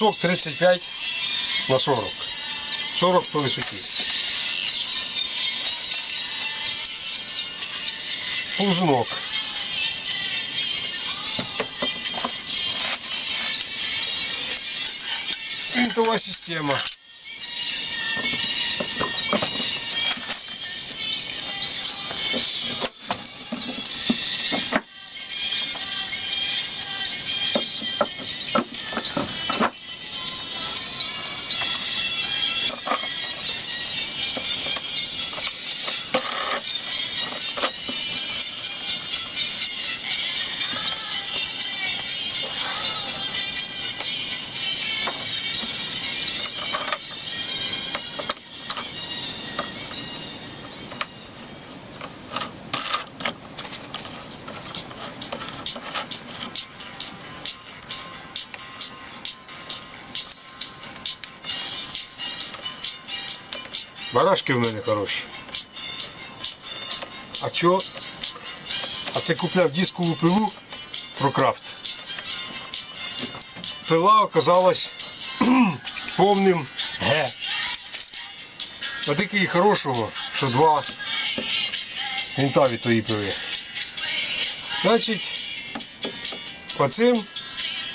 брусок 35 на 40. 40 по висоті. Ползунок. Винтова система. Барашки в мене хороші. А чо? А це купляв дискову пилу ProCraft. Пила оказалась повним Г. Отакий хорошого, що два вінта від тої пили. Значить, по цим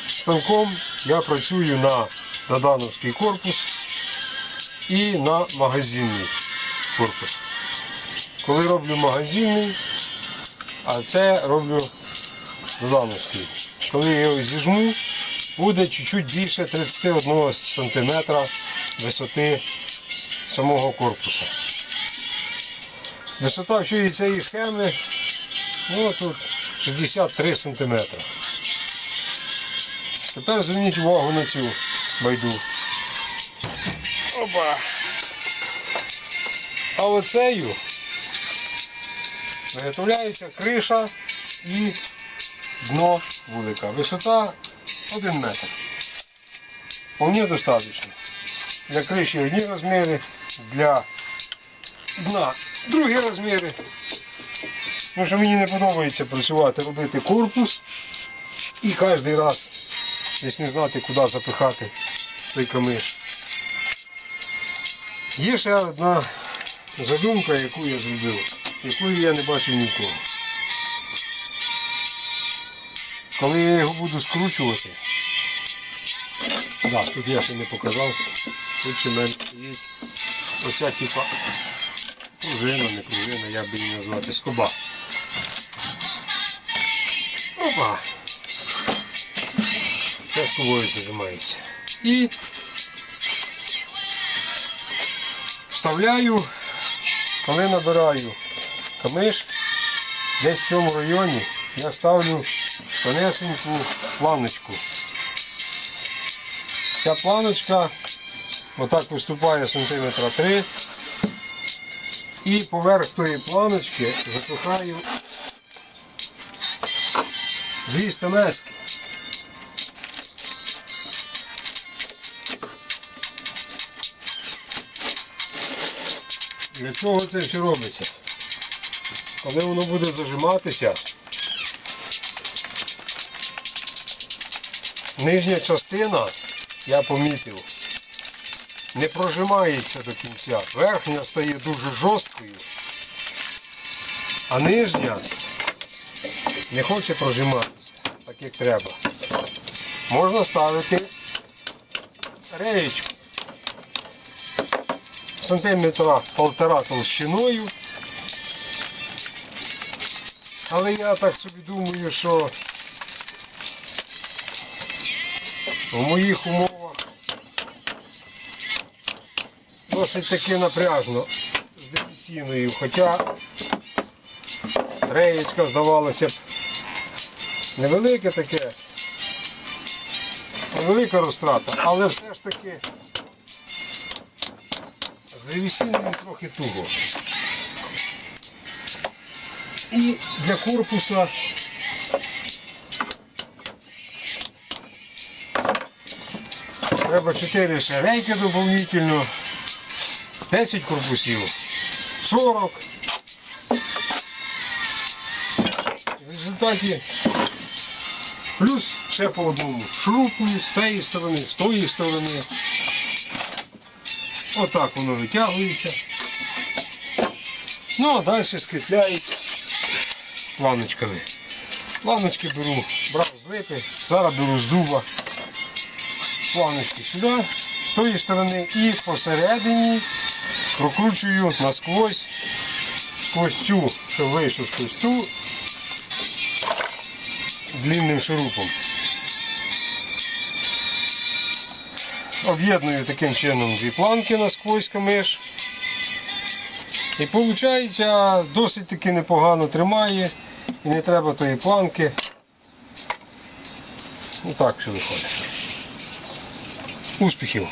станком я працюю на Додановський корпус і на магазинний корпус. Коли роблю магазинний, а це роблю додановський. Коли я його зіжму, буде чуть-чуть більше 31 см висоти самого корпусу. Висота всієї цієї схеми ну, тут 63 см. Тепер зверніть увагу на цю байду. Опа. А оцею виготовляється криша і дно вулика. Висота 1 метр. Вполне достатньо. Для криші одні розміри, для дна другі розміри. Тому що мені не подобається працювати, робити корпус і кожен раз десь не знати, куди запихати той камиш. Є ще одна задумка, яку я зробив, якої я не бачив нікого. Коли я його буду скручувати, да, тут я ще не показав, тут ще мене є оця типа пружина, не пружина, як би її назвати, скоба. Опа! Це скобою зажимається. І вставляю, коли набираю камиш, десь в цьому районі я ставлю тонесеньку планочку. Ця планочка отак виступає сантиметра 3 і поверх тої планочки запихаю дві стамески. Для чого це все робиться? Коли воно буде зажиматися, нижня частина, я помітив, не прожимається до кінця. Верхня стає дуже жорсткою, а нижня не хоче прожиматися, так як треба. Можна ставити реєчку сантиметра полтора толщиною. Але я так собі думаю, що в моїх умовах досить таки напряжно з древесиною, хоча реєчка здавалося б невелике таке, невелика розтрата, але все ж таки з древесиною трохи туго. І для корпуса треба 4 ще рейки доповнительно, 10 корпусів, 40. В результаті Плюс ще по одному шурупую з тієї сторони, з тої сторони. Отак воно витягується. Ну а далі скріпляється планочками. Планочки беру, брав з липи, зараз беру з дуба. Планочки сюди, з тої сторони і посередині прокручую насквозь сквозь щоб вийшов сквозь цю длинним шурупом. Об'єдную таким чином дві планки насквозь камиш. І виходить, досить таки непогано тримає і не треба тої планки. Ну так все виходить. Успіхів!